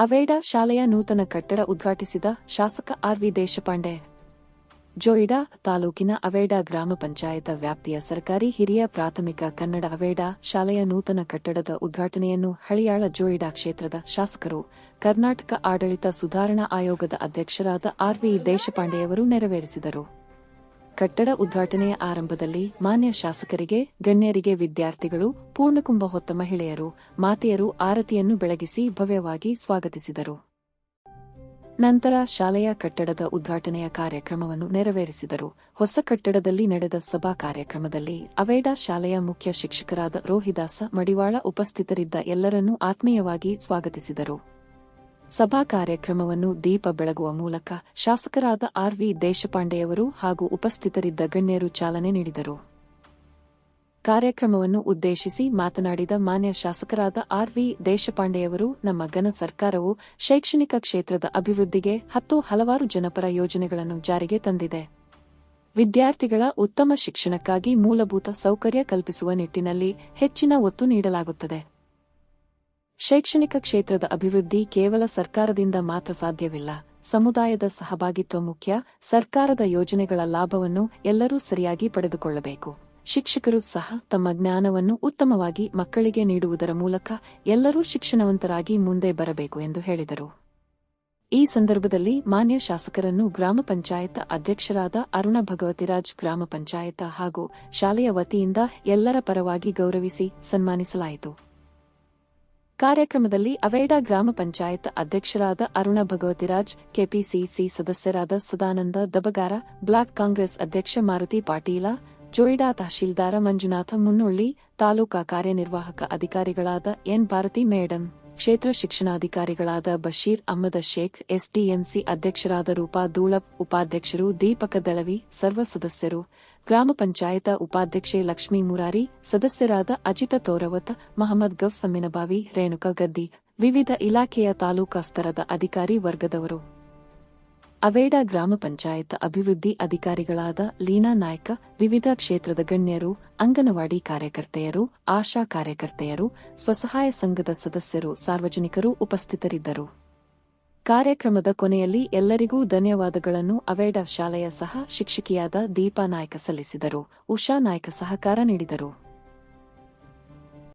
ಅವೇಡಾ ಶಾಲೆಯ ನೂತನ ಕಟ್ಟಡ ಉದ್ಘಾಟಿಸಿದ ಶಾಸಕ ಆರ್ವಿ ದೇಶಪಾಂಡೆ. ಜೋಯಿಡಾ ತಾಲೂಕಿನ ಅವೇಡಾ ಗ್ರಾಮ ಪಂಚಾಯತ ವ್ಯಾಪ್ತಿಯ ಸರ್ಕಾರಿ ಹಿರಿಯ ಪ್ರಾಥಮಿಕ ಕನ್ನಡ ಅವೇಡಾ ಶಾಲೆಯ ನೂತನ ಕಟ್ಟಡದ ಉದ್ಘಾಟನೆಯನ್ನು ಹಳಿಯಾಳ ಜೋಯಿಡಾ ಕ್ಷೇತ್ರದ ಶಾಸಕರು, ಕರ್ನಾಟಕ ಆಡಳಿತ ಸುಧಾರಣಾ ಆಯೋಗದ ಅಧ್ಯಕ್ಷರಾದ ಆರ್ವಿ ದೇಶಪಾಂಡೆಯವರು ನೆರವೇರಿಸಿದರು. ಕಟ್ಟಡ ಉದ್ಘಾಟನೆಯ ಆರಂಭದಲ್ಲಿ ಮಾನ್ಯ ಶಾಸಕರಿಗೆ, ಗಣ್ಯರಿಗೆ, ವಿದ್ಯಾರ್ಥಿಗಳು, ಪೂರ್ಣಕುಂಭ ಹೊತ್ತ ಮಹಿಳೆಯರು ಮಾತೆಯರು ಆರತಿಯನ್ನು ಬೆಳಗಿಸಿ ಭವ್ಯವಾಗಿ ಸ್ವಾಗತಿಸಿದರು. ನಂತರ ಶಾಲೆಯ ಕಟ್ಟಡದ ಉದ್ಘಾಟನೆಯ ಕಾರ್ಯಕ್ರಮವನ್ನು ನೆರವೇರಿಸಿದರು. ಹೊಸ ಕಟ್ಟಡದಲ್ಲಿ ನಡೆದ ಸಭಾ ಕಾರ್ಯಕ್ರಮದಲ್ಲಿ ಅವೇಡಾ ಶಾಲೆಯ ಮುಖ್ಯ ಶಿಕ್ಷಕರಾದ ರೋಹಿದಾಸ ಮಡಿವಾಳ ಉಪಸ್ಥಿತರಿದ್ದ ಎಲ್ಲರನ್ನೂ ಆತ್ಮೀಯವಾಗಿ ಸ್ವಾಗತಿಸಿದರು. ಸಭಾ ಕಾರ್ಯಕ್ರಮವನ್ನು ದೀಪ ಬೆಳಗುವ ಮೂಲಕ ಶಾಸಕರಾದ ಆರ್ವಿ ದೇಶಪಾಂಡೆಯವರು ಹಾಗೂ ಉಪಸ್ಥಿತರಿದ್ದ ಗಣ್ಯರು ಚಾಲನೆ ನೀಡಿದರು. ಕಾರ್ಯಕ್ರಮವನ್ನು ಉದ್ದೇಶಿಸಿ ಮಾತನಾಡಿದ ಮಾನ್ಯ ಶಾಸಕರಾದ ಆರ್ವಿ ದೇಶಪಾಂಡೆಯವರು, ನಮ್ಮ ಘನ ಸರ್ಕಾರವು ಶೈಕ್ಷಣಿಕ ಕ್ಷೇತ್ರದ ಅಭಿವೃದ್ಧಿಗೆ ಹತ್ತು ಹಲವಾರು ಜನಪರ ಯೋಜನೆಗಳನ್ನು ಜಾರಿಗೆ ತಂದಿದೆ. ವಿದ್ಯಾರ್ಥಿಗಳ ಉತ್ತಮ ಶಿಕ್ಷಣಕ್ಕಾಗಿ ಮೂಲಭೂತ ಸೌಕರ್ಯ ಕಲ್ಪಿಸುವ ನಿಟ್ಟಿನಲ್ಲಿ ಹೆಚ್ಚಿನ ಒತ್ತು ನೀಡಲಾಗುತ್ತದೆ. ಶೈಕ್ಷಣಿಕ ಕ್ಷೇತ್ರದ ಅಭಿವೃದ್ಧಿ ಕೇವಲ ಸರ್ಕಾರದಿಂದ ಮಾತ್ರ ಸಾಧ್ಯವಿಲ್ಲ. ಸಮುದಾಯದ ಸಹಭಾಗಿತ್ವ ಮುಖ್ಯ. ಸರ್ಕಾರದ ಯೋಜನೆಗಳ ಲಾಭವನ್ನು ಎಲ್ಲರೂ ಸರಿಯಾಗಿ ಪಡೆದುಕೊಳ್ಳಬೇಕು. ಶಿಕ್ಷಕರು ಸಹ ತಮ್ಮ ಜ್ಞಾನವನ್ನು ಉತ್ತಮವಾಗಿ ಮಕ್ಕಳಿಗೆ ನೀಡುವುದರ ಮೂಲಕ ಎಲ್ಲರೂ ಶಿಕ್ಷಣವಂತರಾಗಿ ಮುಂದೆ ಬರಬೇಕು ಎಂದು ಹೇಳಿದರು. ಈ ಸಂದರ್ಭದಲ್ಲಿ ಮಾನ್ಯ ಶಾಸಕರನ್ನು ಗ್ರಾಮ ಪಂಚಾಯತ್ ಅಧ್ಯಕ್ಷರಾದ ಅರುಣ ಭಗವತಿರಾಜ್ ಗ್ರಾಮ ಪಂಚಾಯತ ಹಾಗೂ ಶಾಲೆಯ ವತಿಯಿಂದ ಎಲ್ಲರ ಪರವಾಗಿ ಗೌರವಿಸಿ ಸನ್ಮಾನಿಸಲಾಯಿತು. ಕಾರ್ಯಕ್ರಮದಲ್ಲಿ ಅವೇಡ ಗ್ರಾಮ ಪಂಚಾಯತ್ ಅಧ್ಯಕ್ಷರಾದ ಅರುಣ ಭಗವತಿರಾಜ್, ಕೆಪಿಸಿಸಿ ಸದಸ್ಯರಾದ ಸದಾನಂದ ದಬಗಾರ, ಬ್ಲಾಕ್ ಕಾಂಗ್ರೆಸ್ ಅಧ್ಯಕ್ಷ ಮಾರುತಿ ಪಾಟೀಲ, ಜೋಯಿಡಾ ತಹಶೀಲ್ದಾರ ಮಂಜುನಾಥ ಮುನ್ನುಳ್ಳಿ, ತಾಲೂಕಾ ಕಾರ್ಯನಿರ್ವಾಹಕ ಅಧಿಕಾರಿಗಳಾದ ಎನ್ ಭಾರತಿ ಮೇಡಂ. ಕ್ಷೇತ್ರ ಶಿಕ್ಷಣಾಧಿಕಾರಿಗಳಾದ ಬಶೀರ್ ಅಹ್ಮದ ಶೇಖ್, ಎಸ್ಡಿಎಂಸಿ ಅಧ್ಯಕ್ಷರಾದ ರೂಪಾ ದೂಳಪ್, ಉಪಾಧ್ಯಕ್ಷರು ದೀಪಕ ದಳವಿ, ಸರ್ವ ಸದಸ್ಯರು, ಗ್ರಾಮ ಪಂಚಾಯತ ಉಪಾಧ್ಯಕ್ಷೆ ಲಕ್ಷ್ಮೀ ಮುರಾರಿ, ಸದಸ್ಯರಾದ ಅಜಿತ ತೋರವತ್, ಮಹಮ್ಮದ್ ಗೌ ಸಮ್ಮಿನಬಾವಿ, ರೇಣುಕಾ ಗದ್ದಿ, ವಿವಿಧ ಇಲಾಖೆಯ ತಾಲೂಕಾ ಸ್ತರದ ಅಧಿಕಾರಿ ವರ್ಗದವರು. ಅವೇಡಾ ಗ್ರಾಮ ಪಂಚಾಯತ್ ಅಭಿವೃದ್ಧಿ ಅಧಿಕಾರಿಗಳಾದ ಲೀನಾ ನಾಯ್ಕ, ವಿವಿಧ ಕ್ಷೇತ್ರದ ಗಣ್ಯರು, ಅಂಗನವಾಡಿ ಕಾರ್ಯಕರ್ತೆಯರು, ಆಶಾ ಕಾರ್ಯಕರ್ತೆಯರು, ಸ್ವಸಹಾಯ ಸಂಘದ ಸದಸ್ಯರು, ಸಾರ್ವಜನಿಕರು ಉಪಸ್ಥಿತರಿದ್ದರು. ಕಾರ್ಯಕ್ರಮದ ಕೊನೆಯಲ್ಲಿ ಎಲ್ಲರಿಗೂ ಧನ್ಯವಾದಗಳನ್ನು ಅವೇಡ ಶಾಲೆಯ ಸಹ ಶಿಕ್ಷಕಿಯಾದ ದೀಪಾ ನಾಯ್ಕ ಸಲ್ಲಿಸಿದರು. ಉಷಾ ನಾಯ್ಕ ಸಹಕಾರ ನೀಡಿದರು.